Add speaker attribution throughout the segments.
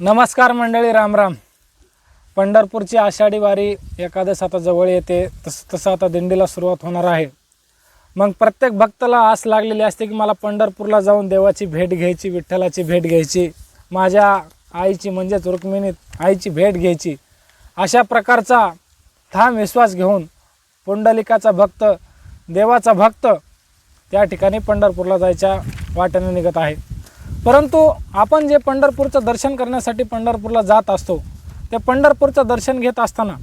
Speaker 1: नमस्कार मंडळी रामराम पंढरपूरची आषाढी वारी एकादश आता जवळ येते. तसं तसं आता दिंडीला सुरुवात होणार आहे. मग प्रत्येक भक्ताला आस लागलेली असते की मला पंढरपूरला जाऊन देवाची भेट घ्यायची विठ्ठलाची भेट घ्यायची माझ्या आईची म्हणजेच रुक्मिणीत आईची भेट घ्यायची. अशा प्रकारचा ठाम विश्वास घेऊन पुंडलिकाचा भक्त देवाचा भक्त त्या ठिकाणी पंढरपूरला जायच्या वाटेने निघत आहे. परंतु आपण जे पंढरपूरचं दर्शन करण्यासाठी पंढरपूरला जात असतो ते पंढरपूरचं दर्शन घेत असताना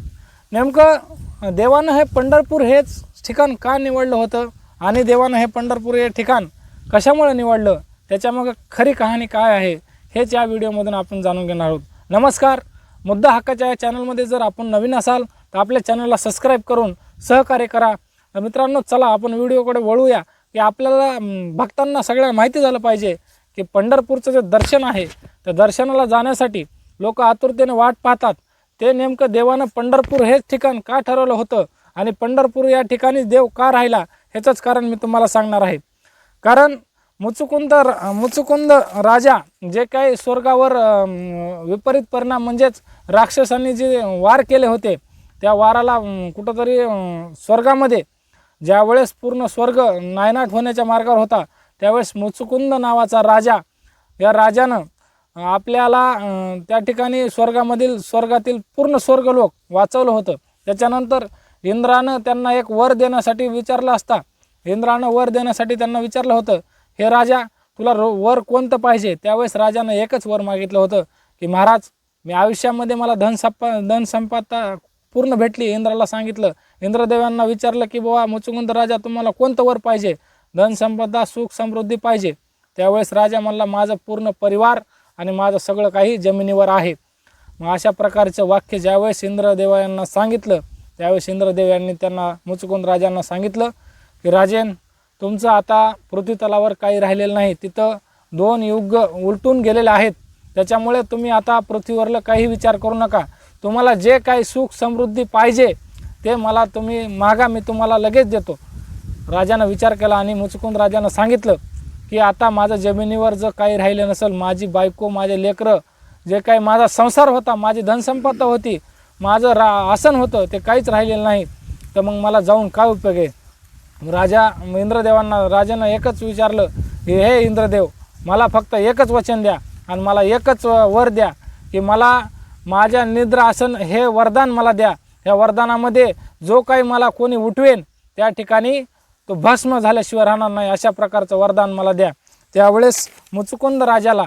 Speaker 1: नेमकं देवानं हे पंढरपूर हेच ठिकाण का निवडलं होतं आणि देवानं हे पंढरपूर हे ठिकाण कशामुळे निवडलं त्याच्यामागं खरी कहाणी काय आहे हेच या व्हिडिओमधून आपण जाणून घेणार आहोत. नमस्कार मुद्दा हक्काच्या या चॅनलमध्ये जर आपण नवीन असाल तर आपल्या चॅनलला सबस्क्राईब करून सहकार्य करा. मित्रांनो चला आपण व्हिडिओकडे वळूया की आपल्याला भक्तांना सगळ्या माहिती झालं पाहिजे की पंढरपूरचं जे दर्शन आहे त्या दर्शनाला जाण्यासाठी लोक आतुरतेने वाट पाहतात. ते नेमकं देवानं पंढरपूर हेच ठिकाण का ठरवलं होतं आणि पंढरपूर या ठिकाणी देव का राहिला ह्याचंच कारण मी तुम्हाला सांगणार आहे. कारण मुचुकुंद मुचुकुंद राजा जे काही स्वर्गावर विपरीत परिणाम म्हणजेच राक्षसांनी जे वार केले होते त्या वाराला कुठंतरी स्वर्गामध्ये ज्यावेळेस पूर्ण स्वर्ग नायनाट होण्याच्या मार्गावर होता त्यावेळेस मुचुकुंद नावाचा राजा या राजानं आपल्याला त्या ठिकाणी स्वर्गामधील स्वर्गातील पूर्ण स्वर्ग लोक वाचवलं होतं. त्याच्यानंतर इंद्रानं त्यांना एक वर देण्यासाठी विचारलं असता. इंद्रानं वर देण्यासाठी त्यांना विचारलं होतं हे राजा तुला रो वर कोणतं पाहिजे? त्यावेळेस राजानं एकच वर मागितलं होतं की महाराज मी आयुष्यामध्ये मला धन संपा धन संपदा पूर्ण भेटली. इंद्राला सांगितलं. इंद्रदेवांना विचारलं की बाबा मुचुकुंद राजा तुम्हाला कोणतं वर पाहिजे? धनसंपदा सुख समृद्धी पाहिजे. त्यावेळेस राजा म्हणला माझं पूर्ण परिवार आणि माझं सगळं काही जमिनीवर आहे. मग अशा प्रकारचं वाक्य ज्यावेळेस इंद्रदेवा यांना सांगितलं त्यावेळेस इंद्रदेव यांनी त्यांना मुचकून राजांना सांगितलं की राजेन तुमचं आता पृथ्वी तलावर काही राहिलेलं नाही. तिथं दोन युग उलटून गेलेले आहेत. त्याच्यामुळे तुम्ही आता पृथ्वीवरलं काही विचार करू नका. तुम्हाला जे काही सुख समृद्धी पाहिजे ते मला तुम्ही मागा मी तुम्हाला लगेच देतो. राजानं विचार केला आणि मुचकून राजानं सांगितलं की आता माझं जमिनीवर जर काही राहिलं नसेल माझी बायको माझे लेकरं जे काही माझा संसार होता माझी धनसंपदा होती माझं रा आसन होतं ते काहीच राहिलेलं नाही. तर मग मला जाऊन काय उपयोग आहे? राजा इंद्रदेवांना राजानं एकच विचारलं की हे इंद्रदेव मला फक्त एकच वचन द्या आणि मला एकच वर द्या की मला माझ्या निद्रा आसन हे वरदान मला द्या. या वरदानामध्ये जो काही मला कोणी उठवेन त्या ठिकाणी तो भस्म झाल्याशिवाय राहणार नाही. अशा प्रकारचं वरदान मला द्या. त्यावेळेस मुचुकुंद राजाला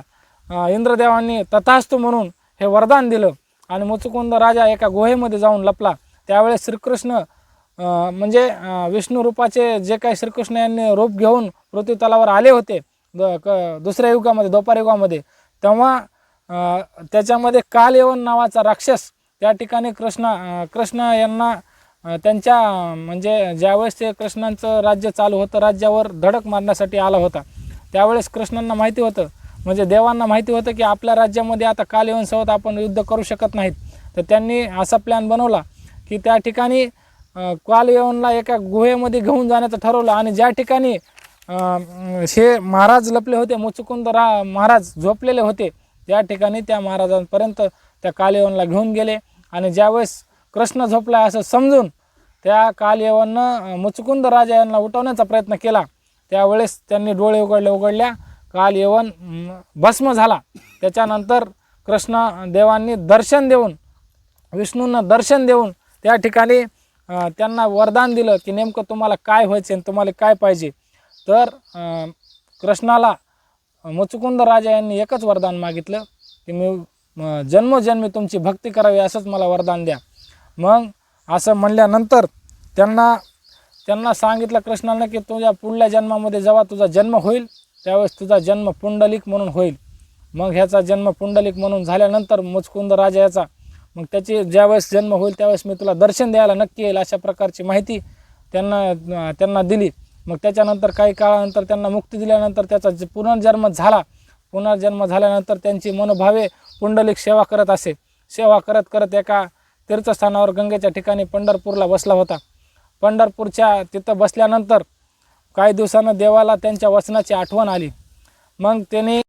Speaker 1: इंद्रदेवांनी तथास्तु म्हणून हे वरदान दिलं आणि मुचुकुंद राजा एका गुहेमध्ये जाऊन लपला. त्यावेळेस श्रीकृष्ण म्हणजे विष्णू रूपाचे जे काही श्रीकृष्ण यांनी रूप घेऊन पृथ्वी तलावर आले होते द क दुसऱ्या युगामध्ये दोपार युगामध्ये तेव्हा त्याच्यामध्ये कालयवन नावाचा राक्षस त्या ठिकाणी कृष्ण कृष्ण यांना त्यांच्या म्हणजे ज्यावेळेस ते कृष्णांचं राज्य चालू होतं राज्यावर धडक मारण्यासाठी आला होता त्यावेळेस कृष्णांना माहिती होतं. म्हणजे देवांना माहिती होतं की आपल्या राज्यामध्ये आता कालयवनसोबत आपण युद्ध करू शकत नाहीत. तर त्यांनी असा प्लॅन बनवला की त्या ठिकाणी काल कालयवनला एका गुहेमध्ये घेऊन जाण्याचं ठरवलं आणि ज्या ठिकाणी हे महाराज लपले होते मुचुकुंद रा महाराज झोपलेले होते त्या ठिकाणी त्या महाराजांपर्यंत त्या कालयवनला घेऊन गेले. आणि ज्यावेळेस कृष्ण झोपला असं समजून त्या कालयवननं अं, मुचकुंद राजा यांना उठवण्याचा प्रयत्न केला. त्यावेळेस त्यांनी डोळे उघडले उघडल्या. काल येवन भस्म झाला. त्याच्यानंतर कृष्ण देवांनी दर्शन देऊन विष्णूंना दर्शन देऊन त्या ठिकाणी त्यांना वरदान दिलं की नेमकं तुम्हाला काय व्हायचं आणि तुम्हाला काय पाहिजे. तर कृष्णाला मुचुकुंद राजा यांनी एकच वरदान मागितलं की मी म, जन्मोजन्मी तुमची भक्ती करावी असंच मला वरदान द्या. मग असं म्हणल्यानंतर त्यांना त्यांना सांगितलं कृष्णानं की तुझ्या पुढल्या जन्मामध्ये जेव्हा तुझा जन्म होईल त्यावेळेस तुझा जन्म पुंडलिक म्हणून होईल. मग ह्याचा जन्म पुंडलिक म्हणून झाल्यानंतर मुचकुंद राजा याचा मग त्याची ज्यावेळेस जन्म होईल त्यावेळेस मी तुला दर्शन द्यायला नक्की येईल अशा प्रकारची माहिती त्यांना त्यांना दिली. मग त्याच्यानंतर काही काळानंतर त्यांना मुक्ती दिल्यानंतर त्याचा पुनर्जन्म झाला. पुनर्जन्म झाल्यानंतर त्यांची मनोभावे पुंडलिक सेवा करत असे. सेवा करत करत एका तीर्थस्थानावर गंगेच्या ठिकाणी पंढरपूरला बसला होता. पंढरपूरच्या तिथं बसल्यानंतर काही दिवसानं देवाला त्यांच्या वचनाची आठवण आली. मग त्याने